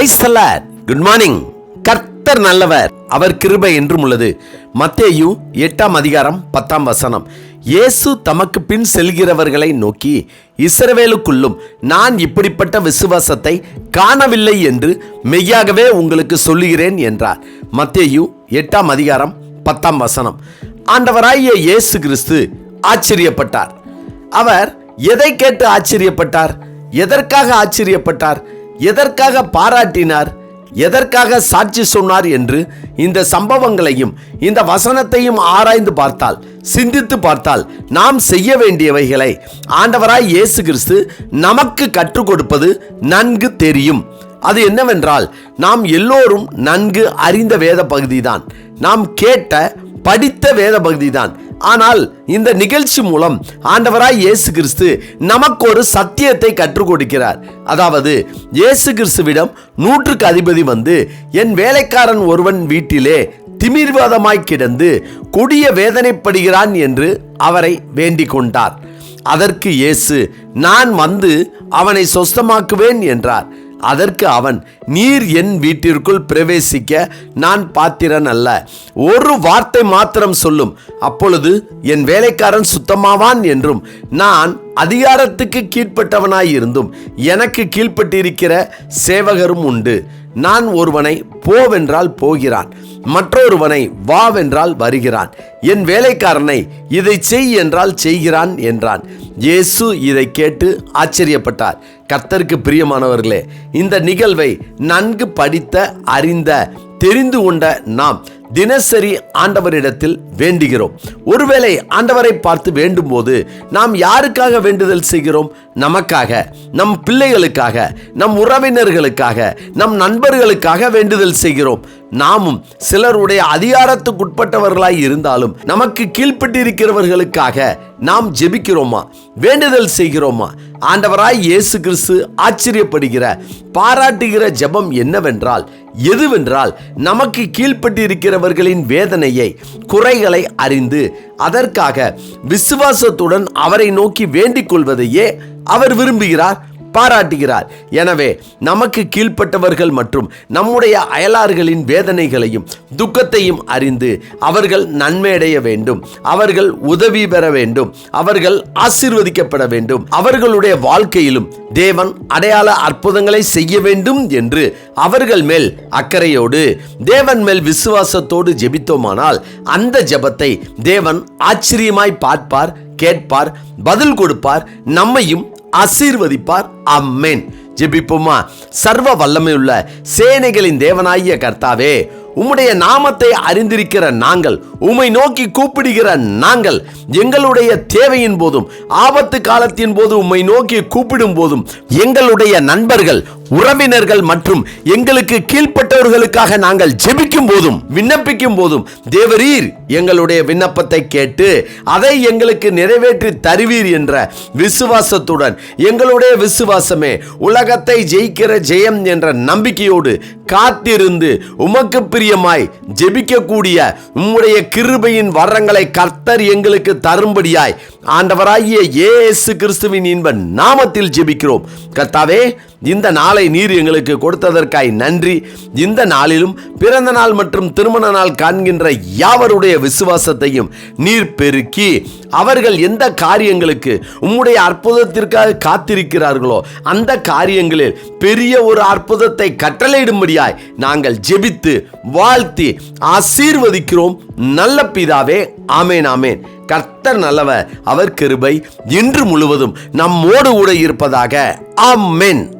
Good morning கர்த்தர் நல்லவர். அவர் கிருபை என்றும் உள்ளது. மத்தேயு எட்டாம் அதிகாரம் பத்தாம் வசனம். இயேசு தமக்கு பின் செல்கிறவர்களை நோக்கி இஸ்ரவேலுக்குள்ளும் நான் இப்படிப்பட்ட விசுவாசத்தை காணவில்லை என்று மெய்யாகவே உங்களுக்கு சொல்லுகிறேன் என்றார். மத்தேயு எட்டாம் அதிகாரம் பத்தாம் வசனம். ஆண்டவராகிய இயேசு கிறிஸ்து ஆச்சரியப்பட்டார். அவர் எதை கேட்டு ஆச்சரியப்பட்டார்? எதற்காக ஆச்சரியப்பட்டார்? எதற்காக பாராட்டினார்? எதற்காக சாட்சி சொன்னார் என்று இந்த சம்பவங்களையும் இந்த வசனத்தையும் ஆராய்ந்து பார்த்தால் சிந்தித்து பார்த்தால் நாம் செய்ய வேண்டியவைகளை ஆண்டவராய் இயேசு கிறிஸ்து நமக்கு கற்றுக் கொடுப்பது நன்கு தெரியும். அது என்னவென்றால் நாம் எல்லோரும் நன்கு அறிந்த வேத பகுதிதான் நாம் கேட்ட படித்த வேத பகுதிதான் ஆனால் இந்த நிகழ்ச்சி மூலம் ஆண்டவராய் இயேசு கிறிஸ்து நமக்கு ஒரு சத்தியத்தை கற்றுக் கொடுக்கிறார். அதாவது இயேசு கிறிஸ்துவிடம் நூற்றுக்கு அதிபதி வந்து என் வேலைக்காரன் ஒருவன் வீட்டிலே திமிர்வாதமாய் கிடந்து கொடிய வேதனைப்படுகிறான் என்று அவரை வேண்டிக் கொண்டார். அதற்கு இயேசு நான் வந்து அவனை சொஸ்தமாக்குவேன் என்றார். அதற்கு அவன் நீர் என் வீட்டிற்குள் பிரவேசிக்க நான் பாத்திரன் அல்ல. ஒரு வார்த்தை மாத்திரம் சொல்லும். அப்பொழுது என் வேலைக்காரன் சுத்தமாவான் என்றும் நான் அதிகாரத்துக்கு கீழ்ப்பட்டவனாய் இருந்தும் எனக்கு கீழ்ப்பட்டிருக்கிற சேவகரும் உண்டு. நான் ஒருவனை போவென்றால் போகிறான் மற்றொருவனை வாவென்றால் வருகிறான். என் வேலைக்காரனை இதை செய் என்றால் செய்கிறான் என்றான். இயேசு இதை கேட்டு ஆச்சரியப்பட்டார். கர்த்தருக்கு பிரியமானவர்களே இந்த நிகழ்வை நன்கு படித்த அறிந்த தெரிந்து கொண்ட நாம் தினசரி ஆண்டவரிடத்தில் வேண்டுகிறோம். ஒருவேளை ஆண்டவரை பார்த்து வேண்டும் போது நாம் யாருக்காக வேண்டுதல் செய்கிறோம்? நமக்காக நம் பிள்ளைகளுக்காக நம் உறவினர்களுக்காக நம் நண்பர்களுக்காக வேண்டுதல் செய்கிறோம். நாமும் சிலருடைய அதிகாரத்துக்குட்பட்டவர்களாய் இருந்தாலும் நமக்கு கீழ்ப்பட்டிருக்கிறவர்களுக்காக நாம் ஜெபிக்கிறோமா? வேண்டுதல் செய்கிறோமா? ஆண்டவராய் இயேசு கிறிஸ்து ஆச்சரியப்படுகிற பாராட்டுகிற ஜெபம் என்னவென்றால் எதுவென்றால் நமக்கு கீழ்ப்பட்டிருக்கிறவர்களின் வேதனையை குறைகளை அறிந்து அதற்காக விசுவாசத்துடன் அவரை நோக்கி வேண்டிக் கொள்வதையே அவர் விரும்புகிறார். பாராட்டுகிறார். எனவே நமக்கு கீழ்ப்பட்டவர்கள் மற்றும் நம்முடைய அயலார்களின் வேதனைகளையும் துக்கத்தையும் அறிந்து அவர்கள் நன்மையடைய வேண்டும். அவர்கள் உதவி பெற வேண்டும். அவர்கள் ஆசீர்வதிக்கப்பட வேண்டும். அவர்களுடைய வாழ்க்கையிலும் தேவன் அடையாள அற்புதங்களை செய்ய வேண்டும் என்று அவர்கள் மேல் அக்கறையோடு தேவன் மேல் விசுவாசத்தோடு ஜெபித்தோமானால் அந்த ஜெபத்தை தேவன் ஆச்சரியமாய் பார்ப்பார் கேட்பார் பதில் கொடுப்பார் நம்மையும் ஆசீர்வதிப்பார். அம்மேன் ஜெபிப்போமா. சர்வ வல்லமையுள்ள சேனைகளின் தேவனாகிய கர்த்தாவே உம்முடைய நாமத்தை அறிந்திருக்கிற நாங்கள் உம்மை நோக்கி கூப்பிடுகிற நாங்கள் எங்களுடைய தேவையின் போதும் ஆபத்து காலத்தின் போது உம்மை நோக்கி கூப்பிடும் போதும் எங்களுடைய நண்பர்கள் உறவினர்கள் மற்றும் எங்களுக்கு கீழ்ப்பட்டவர்களுக்காக நாங்கள் ஜெபிக்கும் போதும் விண்ணப்பிக்கும் போதும் தேவரீர் எங்களுடைய விண்ணப்பத்தை கேட்டு அதை எங்களுக்கு நிறைவேற்றி தருவீர் என்ற விசுவாசத்துடன் எங்களுடைய விசுவாசமே உலகத்தை ஜெயிக்கிற ஜெயம் என்ற நம்பிக்கையோடு காத்திருந்து உமக்கு பிரியமாய் ஜெபிக்கக்கூடிய உம்முடைய கிருபையின் வரங்களை கர்த்தர் எங்களுக்கு தரும்படியாய் ஆண்டவராகிய இயேசு கிறிஸ்துவின் இன்ப நாமத்தில் ஜெபிக்கிறோம். கர்த்தாவே இந்த நாளை நீர் எங்களுக்கு கொடுத்ததற்காய் நன்றி. இந்த நாளிலும் பிறந்த நாள் மற்றும் திருமண நாள் காண்கின்ற யாவருடைய விசுவாசத்தையும் நீர் பெருக்கி அவர்கள் எந்த காரியங்களுக்கு உம்முடைய அற்புதத்திற்காக காத்திருக்கிறார்களோ அந்த காரியங்களில் பெரிய ஒரு அற்புதத்தை கட்டளையிடும்படியாய் நாங்கள் ஜெபித்து வாழ்த்தி ஆசீர்வதிக்கிறோம். நல்ல பிதாவே ஆமேன் ஆமேன். கர்த்தர் நல்லவர் அவர் கிருபை இன்று முழுவதும் நம்மோடு கூட இருப்பதாக ஆமென்.